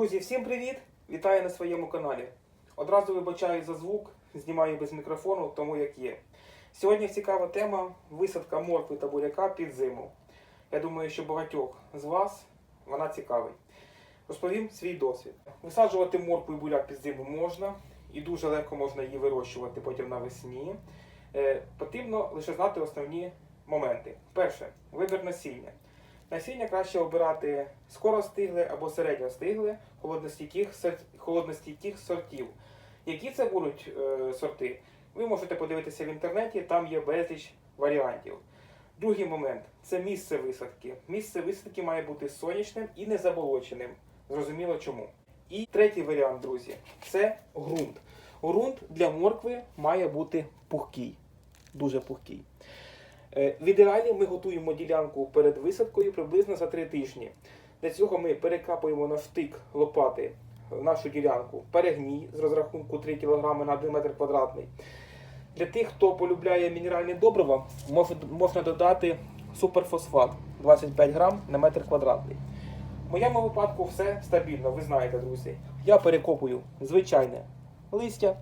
Друзі, всім привіт! Вітаю на своєму каналі. Одразу вибачаю за звук, знімаю без мікрофону, тому як є. Сьогодні цікава тема висадка моркви та буряка під зиму. Я думаю, що багатьох з вас вона цікавить. Розповім свій досвід. Висаджувати моркву і буряк під зиму можна, і дуже легко можна її вирощувати потім навесні. Е, потрібно лише знати основні моменти. Перше вибір насіння. Насіння краще обирати скоростигле або середньостигле холодностійких, холодностійких сортів. Які це будуть е, сорти? Ви можете подивитися в інтернеті, там є безліч варіантів. Другий момент це місце висадки. Місце висадки має бути сонячним і незаболоченим. Зрозуміло чому. І третій варіант, друзі, це ґрунт. Ґрунт для моркви має бути пухкий, дуже пухкий. Е, В ідеалі ми готуємо ділянку перед висадкою приблизно за 3 тижні. Для цього ми перекапуємо на штик лопати нашу ділянку перегній з розрахунку 3 кг на 1 метр квадратний. Для тих, хто полюбляє мінеральні добрива, можна додати суперфосфат 25 грам на метр квадратний. В моєму випадку все стабільно, ви знаєте, друзі. Я перекопую звичайне листя,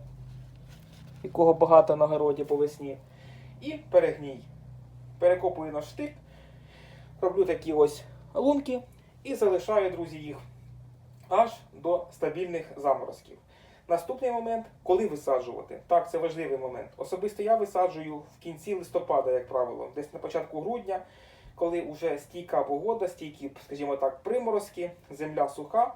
якого багато на городі по весні, і перегній перекопую на штик, роблю такі ось лунки і залишаю, друзі, їх аж до стабільних заморозків. Наступний момент, коли висаджувати. Так, це важливий момент. Особисто я висаджую в кінці листопада, як правило, десь на початку грудня, коли вже стійка погода, стійкі, скажімо так, приморозки, земля суха,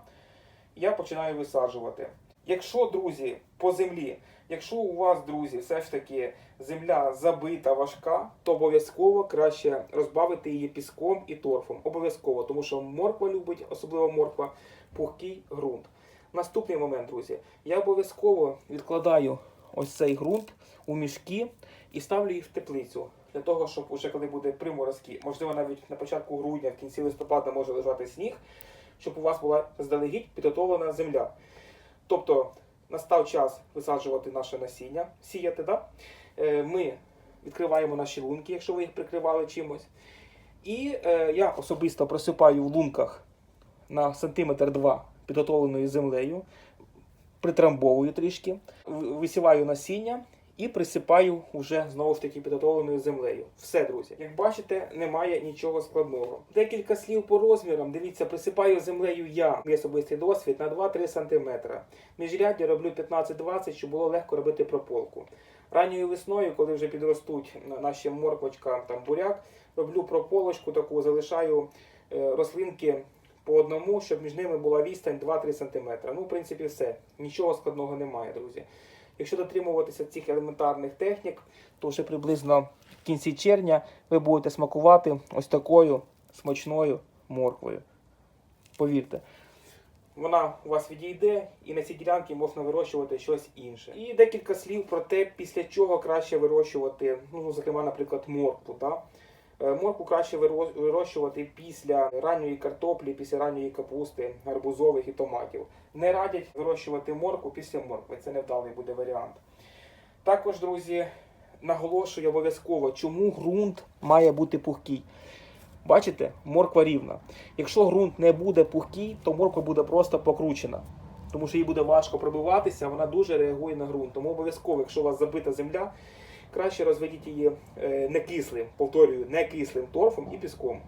я починаю висаджувати. Якщо, друзі, по землі, якщо у вас, друзі, все ж таки земля забита, важка, то обов'язково краще розбавити її піском і торфом. Обов'язково, тому що морква любить, особливо морква, пухкий ґрунт. Наступний момент, друзі, я обов'язково відкладаю ось цей ґрунт у мішки і ставлю їх в теплицю. Для того, щоб уже коли буде приморозки, можливо, навіть на початку грудня, в кінці листопада може лежати сніг, щоб у вас була заздалегідь підготовлена земля. Тобто настав час висаджувати наше насіння, сіяти. Да? Е, Ми відкриваємо наші лунки, якщо ви їх прикривали чимось. І е, я особисто просипаю в лунках на сантиметр два підготовленою землею, притрамбовую трішки, висіваю насіння і присипаю вже знову ж таки підготовленою землею. Все, друзі. Як бачите, немає нічого складного. Декілька слів по розмірам. Дивіться, присипаю землею я, мій особистий досвід, на 2-3 см. Міжряддя роблю 15-20, щоб було легко робити прополку. Ранньою весною, коли вже підростуть наші морквочка, там буряк, роблю прополочку таку, залишаю е, рослинки по одному, щоб між ними була відстань 2-3 см. Ну, в принципі, все. Нічого складного немає, друзі. Якщо дотримуватися цих елементарних технік, то вже приблизно в кінці червня ви будете смакувати ось такою смачною морквою. Повірте. Вона у вас відійде, і на цій ділянці можна вирощувати щось інше. І декілька слів про те, після чого краще вирощувати, ну, зокрема, наприклад, моркву. Да? Е, Моркву краще вирощувати після ранньої картоплі, після ранньої капусти, гарбузових і томатів. Не радять вирощувати моркву після моркви. Це невдалий буде варіант. Також, друзі, наголошую обов'язково, чому ґрунт має бути пухкий. Бачите, морква рівна. Якщо ґрунт не буде пухкий, то морква буде просто покручена. Тому що їй буде важко пробиватися, вона дуже реагує на ґрунт. Тому обов'язково, якщо у вас забита земля, краще розведіть її е, не кислим, повторюю, не кислим торфом і піском.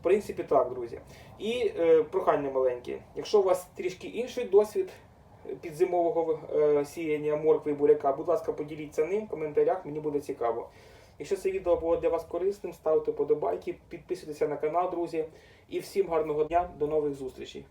В принципі, так, друзі. І е, прохання маленьке. Якщо у вас трішки інший досвід підзимового е, сіяння моркви і буряка, будь ласка, поділіться ним в коментарях, мені буде цікаво. Якщо це відео було для вас корисним, ставте подобайки, підписуйтеся на канал, друзі. І всім гарного дня, до нових зустрічей.